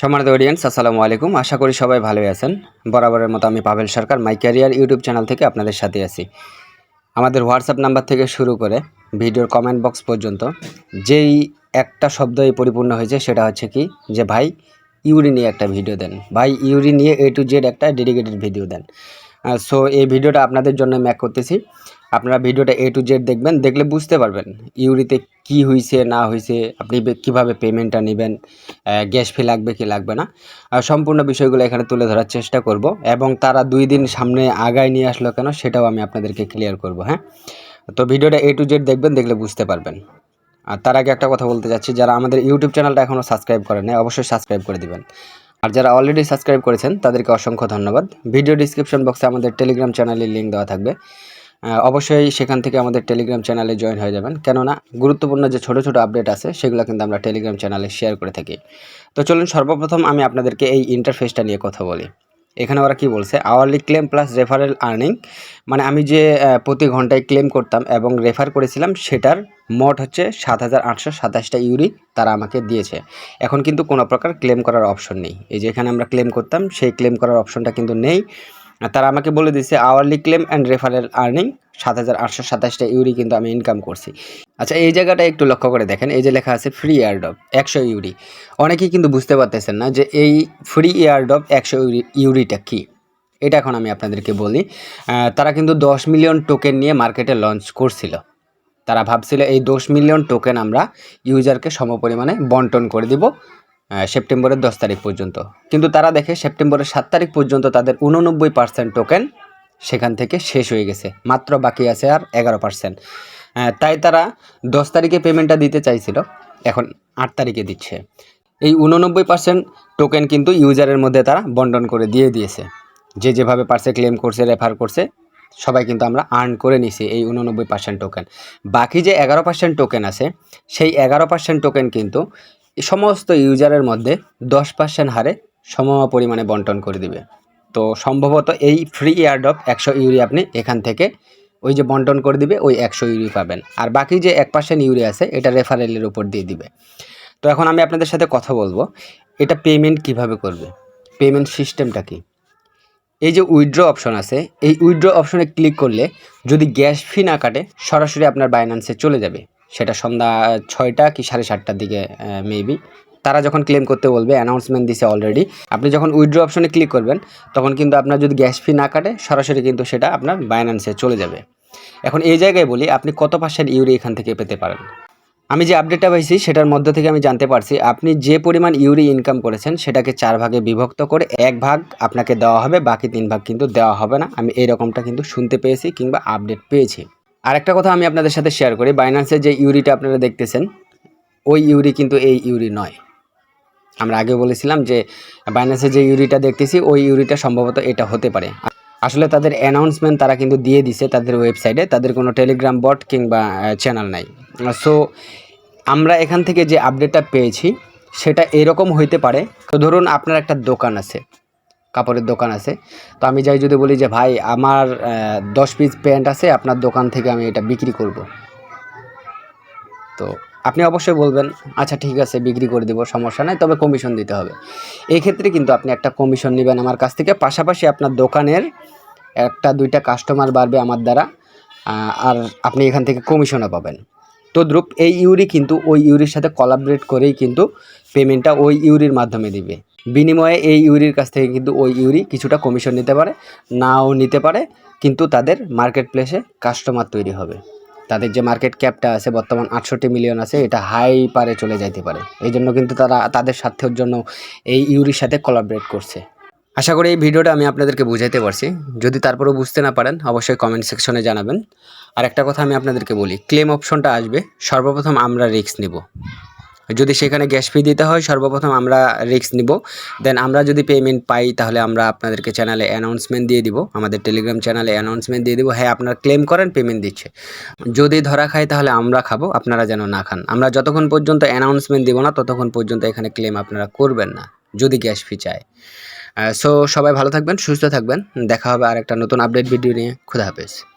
সম্মানিত অডিয়েন্স আসসালামু আলাইকুম। আশা করি সবাই ভালোই আছেন। বরাবরের মতো আমি Pavel Sarkar my career YouTube channel থেকে আপনাদের সাথে আছি। আমাদের হোয়াটসঅ্যাপ নাম্বার থেকে শুরু করে ভিডিওর কমেন্ট বক্স পর্যন্ত যেই একটা শব্দই পরিপূর্ণ হয়েছে সেটা হচ্ছে কি, যে ভাই ইউরি নিয়ে একটা ভিডিও দেন। ভাই ইউরি নিয়ে এ টু জেড একটা ডেডিকেটেড ভিডিও দেন। সো এই ভিডিওটা আপনাদের জন্য ম্যাক করতেছি। আপনারা ভিডিওটা এ টু জেড দেখবেন, দেখলে বুঝতে পারবেন ইউরিতে কি হয়েছে না হয়েছে আপনি কীভাবে পেমেন্টটা নেবেন গ্যাস ফি লাগবে কি লাগবে না। সম্পূর্ণ বিষয়গুলো এখানে তুলে ধরার চেষ্টা করব এবং তারা দুই দিন সামনে আগায় নিয়ে আসলো কেন সেটাও আমি আপনাদেরকে ক্লিয়ার করব হ্যাঁ? তো ভিডিওটা এ টু জেড দেখবেন, দেখলে বুঝতে পারবেন। আর তার আগে একটা কথা বলতে চাচ্ছি, যারা আমাদের ইউটিউব চ্যানেলটা এখনও সাবস্ক্রাইব করেন অবশ্যই সাবস্ক্রাইব করে দিবেন। আর যারা অলরেডি সাবস্ক্রাইব করেছেন, তাদেরকে অসংখ্য ধন্যবাদ। ভিডিও ডিসক্রিপশন বক্সে আমাদের টেলিগ্রাম চ্যানেলের লিঙ্ক দেওয়া থাকবে। অবশ্যই সেখান থেকে আমাদের টেলিগ্রাম চ্যানেলে জয়েন হয়ে যাবেন। কেননা গুরুত্বপূর্ণ যে ছোট ছোট আপডেট আছে, সেগুলো কিন্তু আমরা টেলিগ্রাম চ্যানেলে শেয়ার করে থাকি। তো চলুন সর্বপ্রথম আমি আপনাদেরকে এই ইন্টারফেসটা নিয়ে কথা বলি। এখানে ওরা কি বলছে? Hourly claim plus referral earning মানে আমি যে প্রতি ঘন্টায় ক্লেম করতাম এবং রেফার করেছিলাম, সেটার মোট হচ্ছে সাত হাজার আটশো সাতাশটা ইউরি তারা আমাকে দিয়েছে। এখন কিন্তু কোনো প্রকার ক্লেম করার অপশন নেই। এই যে এখানে আমরা ক্লেম করতাম, সেই ক্লেম করার অপশনটা কিন্তু নেই। তারা আমাকে বলে দিয়েছে hourly claim and referral earning সাত হাজার আটশো সাতাশটা ইউরি কিন্তু আমি ইনকাম করছি। আচ্ছা এই জায়গাটা একটু লক্ষ্য করে দেখেন, এই যে লেখা আছে ফ্রি এয়ারডপ একশো ইউরি। অনেকেই কিন্তু বুঝতে পারতেছেন না যে এই ফ্রি এয়ারডপ একশো ইউরি, ইউরিটা কী? এটা এখন আমি আপনাদেরকে বলি। তারা কিন্তু দশ মিলিয়ন টোকেন নিয়ে মার্কেটে লঞ্চ করছিল। তারা ভাবছিল এই দশ মিলিয়ন টোকেন আমরা ইউজারকে সমপরিমাণে বন্টন করে দিব। সেপ্টেম্বরের দশ তারিখ পর্যন্ত। কিন্তু তারা দেখে সেপ্টেম্বরের সাত তারিখ পর্যন্ত তাদের উননব্বই পার্সেন্ট টোকেন সেখান থেকে শেষ হয়ে গেছে। মাত্র বাকি আছে আর এগারো পার্সেন্ট তাই তারা দশ তারিখে পেমেন্টটা দিতে চাইছিল, এখন আট তারিখে দিচ্ছে। এই উননব্বই পার্সেন্ট টোকেন কিন্তু ইউজারের মধ্যে তারা বন্টন করে দিয়ে দিয়েছে। যে যেভাবে পারছে ক্লেম করছে রেফার করছে, সবাই কিন্তু আমরা আর্ন করে নিছি এই উননব্বই পার্সেন্ট টোকেন বাকি যে এগারো পার্সেন্ট টোকেন আছে, সেই এগারো পার্সেন্ট টোকেন কিন্তু সমস্ত ইউজারের মধ্যে দশ পার্সেন্ট হারে সম পরিমাণে বন্টন করে দিবে। তো সম্ভবত এই ফ্রি এয়ারডপ একশো ইউরি আপনি এখান থেকে ওই যে বন্টন করে দিবে, ওই একশো ইউরি পাবেন। আর বাকি যে এক পার্সেন্ট ইউরি আছে, এটা রেফারেলের উপর দিয়ে দিবে। তো এখন আমি আপনাদের সাথে কথা বলব, এটা পেমেন্ট কীভাবে করবে? পেমেন্ট সিস্টেমটা কি? এই যে উইথড্র অপশন আছে, এই উইথড্র অপশনে ক্লিক করলে যদি গ্যাস ফি না কাটে, সরাসরি আপনার বাইন্যান্সে চলে যাবে। সেটা সন্ধ্যা ছয়টা কি সাড়ে সাতটার দিকে মেবি তারা যখন ক্লেম করতে বলবে অ্যানাউন্সমেন্ট দিছে অলরেডি আপনি যখন উইড্রো অপশনে ক্লিক করবেন, তখন কিন্তু আপনার যদি গ্যাস ফি না কাটে, সরাসরি কিন্তু সেটা আপনার বাইন্যান্সে চলে যাবে। এখন এই জায়গায় বলি, আপনি কত পার্সেন্ট ইউরি এখান থেকে পেতে পারেন? আমি যে আপডেটটা পাইছি, সেটার মধ্য থেকে আমি জানতে পারছি, আপনি যে পরিমাণ ইউরি ইনকাম করেছেন, সেটাকে চার ভাগে বিভক্ত করে এক ভাগ আপনাকে দেওয়া হবে, বাকি তিন ভাগ কিন্তু দেওয়া হবে না। আমি এই রকমটা কিন্তু শুনতে পেয়েছি কিংবা আপডেট পেয়েছি। আরেকটা কথা আমি আপনাদের সাথে শেয়ার করি বাইন্যান্সের যে ইউরিটা আপনারা দেখতেছেন, ওই ইউরি কিন্তু এই ইউরি নয়। আমরা আগে বলেছিলাম যে বাইন্যান্সের যে ইউরিটা দেখতেছি, ওই ইউরিটা সম্ভবত এটা হতে পারে। আসলে তাদের অ্যানাউন্সমেন্ট তারা কিন্তু দিয়ে দিছে তাদের ওয়েবসাইটে তাদের কোনো টেলিগ্রাম বট কিংবা চ্যানেল নাই। সো আমরা এখান থেকে যে আপডেটটা পেয়েছি, সেটা এরকম হইতে পারে। তো ধরুন আপনার একটা দোকান আছে কাপড়ের দোকান আছে। তো আমি যাই যদি বলি যে, ভাই, আমার দশ পিস প্যান্ট আছে, আপনার দোকান থেকে আমি এটা বিক্রি করব। তো আপনি অবশ্যই বলবেন আচ্ছা ঠিক আছে, বিক্রি করে দেবো, সমস্যা নাই, তবে কমিশন দিতে হবে। এই ক্ষেত্রে কিন্তু আপনি একটা কমিশন নেবেন আমার কাছ থেকে, পাশাপাশি আপনার দোকানের একটা, দুইটা কাস্টমার বাড়বে আমার দ্বারা আর আপনি এখান থেকে কমিশনও পাবেন। তদ্রূপ এই ইউরি কিন্তু ওই ইউরির সাথে কলাবরেট করেই কিন্তু পেমেন্টটা ওই ইউরির মাধ্যমে দিবে। বিনিময়ে এই ইউরির কাছ থেকে কিন্তু ওই ইউরি কিছুটা কমিশন নিতে পারে, নাও নিতে পারে, কিন্তু তাদের মার্কেট প্লেসে কাস্টমার তৈরি হবে। তাদের যে মার্কেট ক্যাপটা আছে, বর্তমান আটষট্টি মিলিয়ন আছে, এটা হাই পারে চলে যাইতে পারে। এই জন্য কিন্তু তারা, তাদের স্বার্থের জন্য এই ইউরির সাথে কোলাবরেট করছে। আশা করি এই ভিডিওটা আমি আপনাদেরকে বুঝাইতে পারছি। যদি তারপরেও বুঝতে না পারেন, অবশ্যই কমেন্ট সেকশনে জানাবেন। আর একটা কথা আমি আপনাদেরকে বলি ক্লেম অপশনটা আসবে, সর্বপ্রথম আমরা রিস্ক নিব। যদি সেখানে গ্যাস ফি দিতে হয়, সর্বপ্রথম আমরা রিস্ক নিব। দেন আমরা যদি পেমেন্ট পাই, তাহলে আমরা আপনাদেরকে চ্যানেলে অ্যানাউন্সমেন্ট দিয়ে দিব। আমাদের টেলিগ্রাম চ্যানেলে অ্যানাউন্সমেন্ট দিয়ে দিব। হ্যাঁ আপনারা ক্লেম করেন পেমেন্ট দিচ্ছে। যদি ধরা খায়, তাহলে আমরা খাব, আপনারা যেন না খান। আমরা যতক্ষণ পর্যন্ত অ্যানাউন্সমেন্ট দিব না, ততক্ষণ পর্যন্ত এখানে ক্লেম আপনারা করবেন না, যদি গ্যাস ফি চায়। সো সবাই ভালো থাকবেন, সুস্থ থাকবেন। দেখা হবে আর একটা নতুন আপডেট ভিডিও নিয়ে। খুদা হাফেজ।